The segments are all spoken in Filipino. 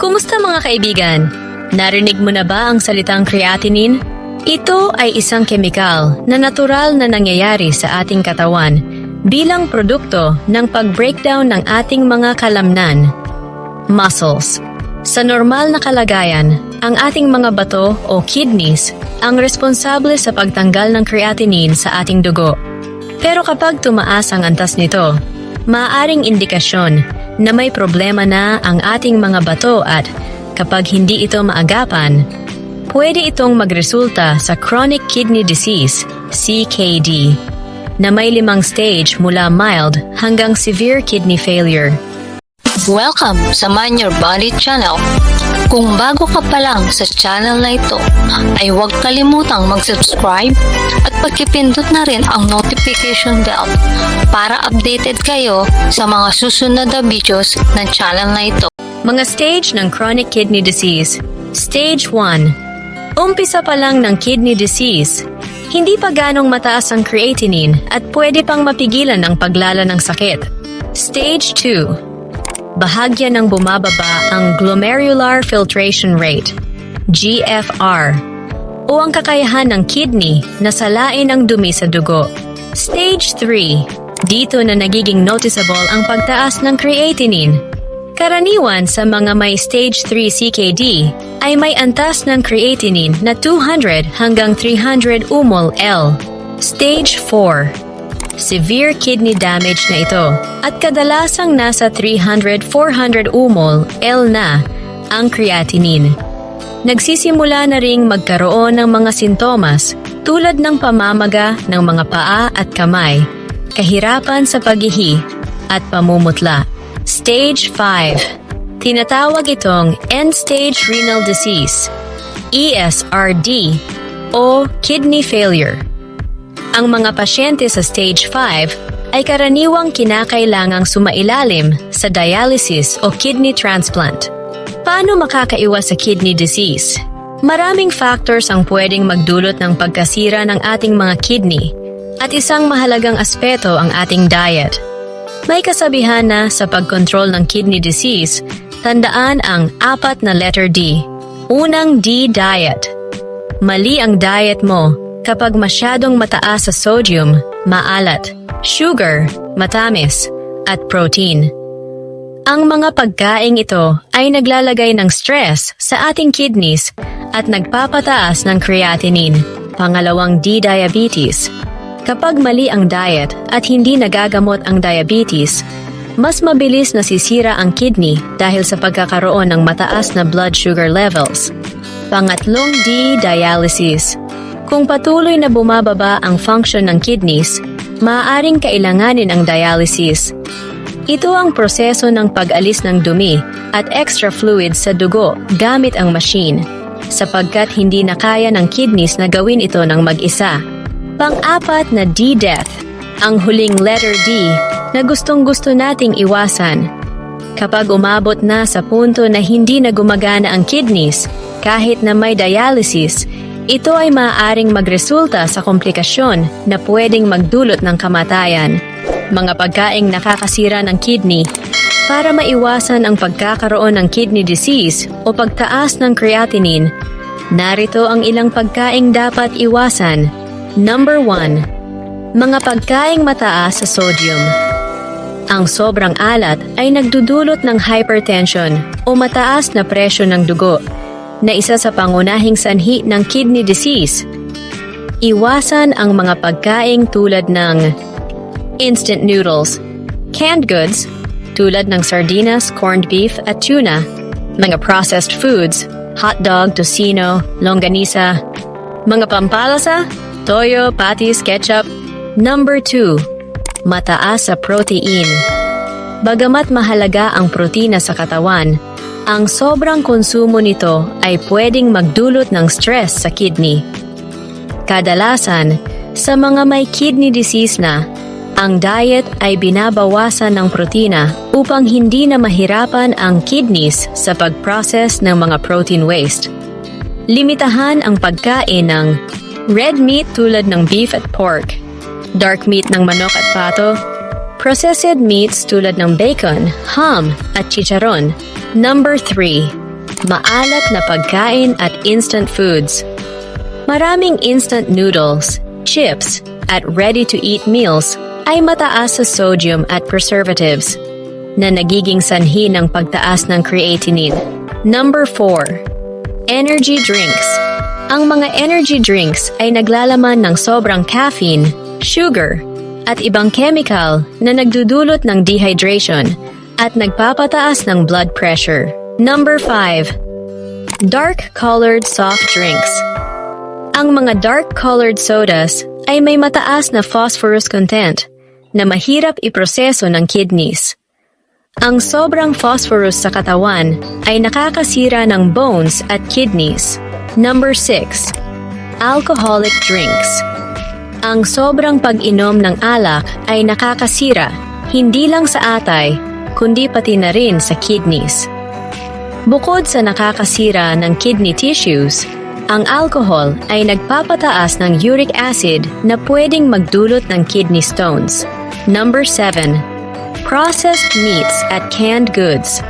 Kumusta mga kaibigan? Narinig mo na ba ang salitang creatinine? Ito ay isang kemikal na natural na nangyayari sa ating katawan bilang produkto ng pag-breakdown ng ating mga kalamnan. Muscles. Sa normal na kalagayan, ang ating mga bato o kidneys ang responsable sa pagtanggal ng creatinine sa ating dugo. Pero kapag tumaas ang antas nito, maaaring indikasyon na may problema na ang ating mga bato at kapag hindi ito maagapan, pwede itong magresulta sa chronic kidney disease, CKD, na may limang stage mula mild hanggang severe kidney failure. Welcome sa Man Your Body channel. Kung bago ka pa lang sa channel na ito, ay huwag kalimutang mag-subscribe at pagkipindot na rin ang notification bell para updated kayo sa mga susunod na videos ng channel na ito. Mga stage ng chronic kidney disease. Stage 1. Umpisa pa lang ng kidney disease. Hindi pa ganong mataas ang creatinine at pwede pang mapigilan ang paglala ng sakit. Stage 2. Bahagya ng bumababa ang glomerular filtration rate, GFR, o ang kakayahan ng kidney na salain ang dumi sa dugo. Stage 3. Dito na nagiging noticeable ang pagtaas ng creatinine. Karaniwan sa mga may stage 3 CKD ay may antas ng creatinine na 200 hanggang 300 umol L. Stage 4. Severe kidney damage na ito at kadalasang nasa 300-400 umol L na ang creatinine. Nagsisimula na ring magkaroon ng mga sintomas tulad ng pamamaga ng mga paa at kamay, kahirapan sa paghihi, at pamumutla. Stage 5. Tinatawag itong end-stage renal disease, ESRD, o kidney failure. Ang mga pasyente sa stage 5 ay karaniwang kinakailangang sumailalim sa dialysis o kidney transplant. Paano makakaiwas sa kidney disease? Maraming factors ang pwedeng magdulot ng pagkasira ng ating mga kidney at isang mahalagang aspeto ang ating diet. May kasabihan na sa pagkontrol ng kidney disease, tandaan ang apat na letter D. Unang D diet. Mali ang diet mo kapag masyadong mataas sa sodium, maalat, sugar, matamis, at protein. Ang mga pagkaing ito ay naglalagay ng stress sa ating kidneys at nagpapataas ng creatinine, pangalawang D diabetes. Kapag mali ang diet at hindi nagagamot ang diabetes, mas mabilis nasisira ang kidney dahil sa pagkakaroon ng mataas na blood sugar levels. Pangatlong D dialysis. Kung patuloy na bumababa ang function ng kidneys, maaaring kailanganin ang dialysis. Ito ang proseso ng pag-alis ng dumi at extra fluids sa dugo gamit ang machine, sapagkat hindi na kaya ng kidneys na gawin ito ng mag-isa. Pang-apat na D-death, ang huling letter D na gustong-gusto nating iwasan. Kapag umabot na sa punto na hindi na gumagana ang kidneys, kahit na may dialysis, ito ay maaaring magresulta sa komplikasyon na pwedeng magdulot ng kamatayan. Mga pagkaing nakakasira ng kidney para maiwasan ang pagkakaroon ng kidney disease o pagtaas ng creatinine. Narito ang ilang pagkaing dapat iwasan. Number 1. Mga pagkaing mataas sa sodium. Ang sobrang alat ay nagdudulot ng hypertension o mataas na presyo ng dugo na isa sa pangunahing sanhi ng kidney disease. Iwasan ang mga pagkaing tulad ng instant noodles, canned goods tulad ng sardinas, corned beef at tuna, mga processed foods, hot dog, tocino, longganisa, mga pampalasa, toyo, patties, ketchup. Number 2. Mataas sa protein. Bagamat mahalaga ang protina sa katawan, ang sobrang konsumo nito ay pwedeng magdulot ng stress sa kidney. Kadalasan, sa mga may kidney disease na, ang diet ay binabawasan ng protina upang hindi na mahirapan ang kidneys sa pag-process ng mga protein waste. Limitahan ang pagkain ng red meat tulad ng beef at pork, dark meat ng manok at pato, processed meats tulad ng bacon, ham at chicharon. Number 3. maalat na pagkain at instant foods. Maraming instant noodles, chips, at ready-to-eat meals ay mataas sa sodium at preservatives na nagiging sanhi ng pagtaas ng creatinine. Number 4. Energy drinks. Ang mga energy drinks ay naglalaman ng sobrang caffeine, sugar, at ibang chemical na nagdudulot ng dehydration at nagpapataas ng blood pressure. Number 5. Dark-colored soft drinks. Ang mga dark-colored sodas ay may mataas na phosphorus content na mahirap iproseso ng kidneys. Ang sobrang phosphorus sa katawan ay nakakasira ng bones at kidneys. Number 6. Alcoholic drinks. Ang sobrang pag-inom ng alak ay nakakasira hindi lang sa atay, kundi pati na rin sa kidneys. Bukod sa nakakasira ng kidney tissues, ang alcohol ay nagpapataas ng uric acid na pwedeng magdulot ng kidney stones. Number 7. Processed meats at canned goods.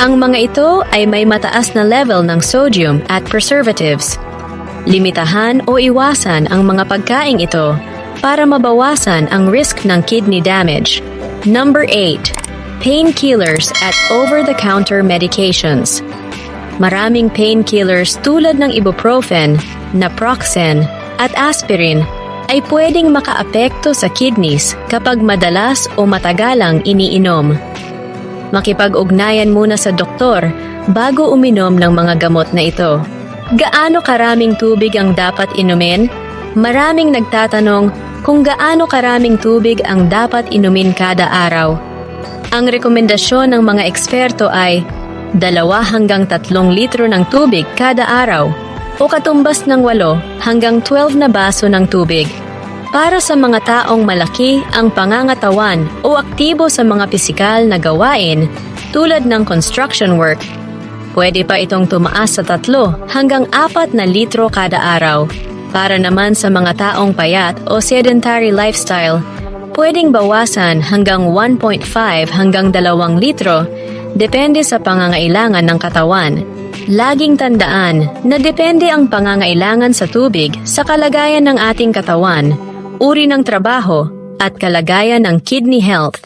Ang mga ito ay may mataas na level ng sodium at preservatives. Limitahan o iwasan ang mga pagkaing ito para mabawasan ang risk ng kidney damage. Number 8. Painkillers at over-the-counter medications. Maraming painkillers tulad ng ibuprofen, naproxen, at aspirin ay pwedeng makaapekto sa kidneys kapag madalas o matagalang iniinom. Makipag-ugnayan muna sa doktor bago uminom ng mga gamot na ito. Gaano karaming tubig ang dapat inumin? Maraming nagtatanong kung gaano karaming tubig ang dapat inumin kada araw. Ang rekomendasyon ng mga eksperto ay dalawa hanggang tatlong litro ng tubig kada araw o katumbas ng 8 hanggang 12 na baso ng tubig. Para sa mga taong malaki ang pangangatawan o aktibo sa mga pisikal na gawain tulad ng construction work, pwede pa itong tumaas sa tatlo hanggang apat na litro kada araw. Para naman sa mga taong payat o sedentary lifestyle, pwedeng bawasan hanggang 1.5 hanggang 2 litro depende sa pangangailangan ng katawan. Laging tandaan na depende ang pangangailangan sa tubig sa kalagayan ng ating katawan, uri ng trabaho, at kalagayan ng kidney health.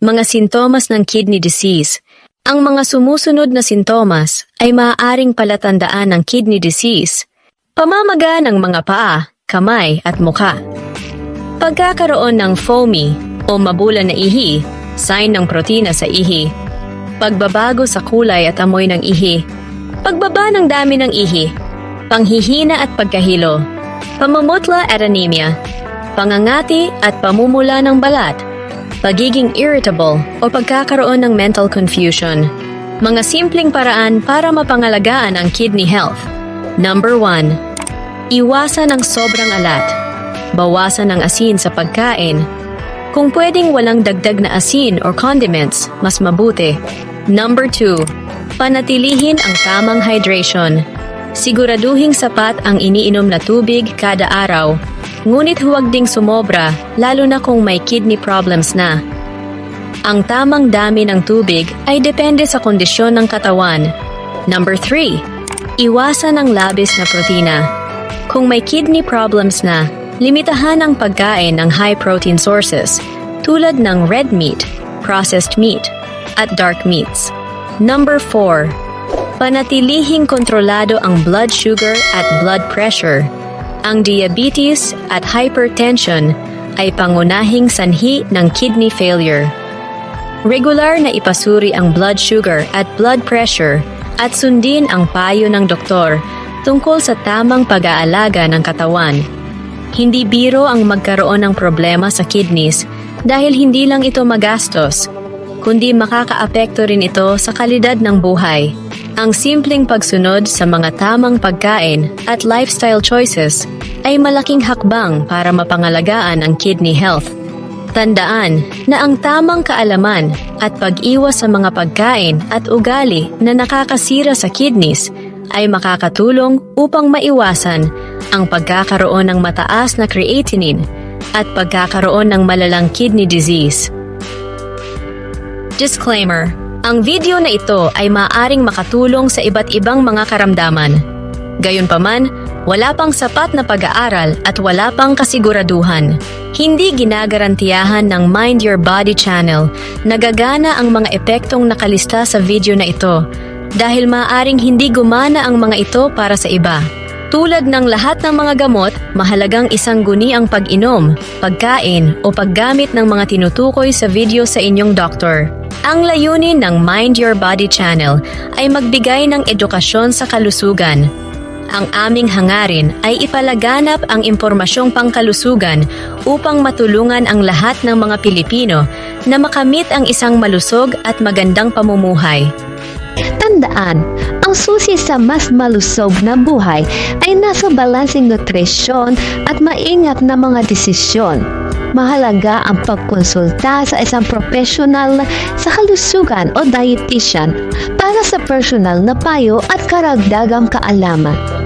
Mga sintomas ng kidney disease Ang mga sumusunod na sintomas ay maaaring palatandaan ng kidney disease. Pamamaga ng mga paa, kamay at mukha. Pagkakaroon ng foamy o mabulan na ihi, sign ng protina sa ihi. Pagbabago sa kulay at amoy ng ihi. Pagbaba ng dami ng ihi. Panghihina at pagkahilo. Pamumutla at anemia. Pangangati at pamumula ng balat. Pagiging irritable o pagkakaroon ng mental confusion. Mga simpleng paraan para mapangalagaan ang kidney health. Number 1. Iwasan ang sobrang alat. Bawasan ang asin sa pagkain. Kung pwedeng walang dagdag na asin or condiments, mas mabuti. Number 2. Panatilihin ang tamang hydration. Siguraduhing sapat ang iniinom na tubig kada araw. Ngunit huwag ding sumobra, lalo na kung may kidney problems na. Ang tamang dami ng tubig ay depende sa kondisyon ng katawan. Number 3. Iwasan ang labis na protina. Kung may kidney problems na, limitahan ang pagkain ng high-protein sources tulad ng red meat, processed meat, at dark meats. Number 4. Panatilihing kontrolado ang blood sugar at blood pressure. Ang diabetes at hypertension ay pangunahing sanhi ng kidney failure. Regular na ipasuri ang blood sugar at blood pressure at sundin ang payo ng doktor tungkol sa tamang pag-aalaga ng katawan. Hindi biro ang magkaroon ng problema sa kidneys dahil hindi lang ito magastos, kundi makakaapekto rin ito sa kalidad ng buhay. Ang simpleng pagsunod sa mga tamang pagkain at lifestyle choices ay malaking hakbang para mapangalagaan ang kidney health. Tandaan na ang tamang kaalaman at pag-iwas sa mga pagkain at ugali na nakakasira sa kidneys ay makakatulong upang maiwasan ang pagkakaroon ng mataas na creatinine at pagkakaroon ng malalang kidney disease. Disclaimer Ang video na ito ay maaring makatulong sa iba't ibang mga karamdaman. Gayunpaman, wala pang sapat na pag-aaral at wala pang kasiguraduhan. Hindi ginagarantiyahan ng Mind Your Body channel na gagana ang mga epektong nakalista sa video na ito dahil maaring hindi gumana ang mga ito para sa iba. Tulad ng lahat ng mga gamot, mahalagang isang guni ang pag-inom, pagkain o paggamit ng mga tinutukoy sa video sa inyong doktor. Ang layunin ng Mind Your Body channel ay magbigay ng edukasyon sa kalusugan. Ang aming hangarin ay ipalaganap ang impormasyong pangkalusugan upang matulungan ang lahat ng mga Pilipino na makamit ang isang malusog at magandang pamumuhay. Tandaan, ang susi sa mas malusog na buhay ay nasa balansing nutrisyon at maingat na mga desisyon. Mahalaga ang pagkonsulta sa isang profesional sa kalusugan o dietitian para sa personal na payo at karagdagang kaalaman.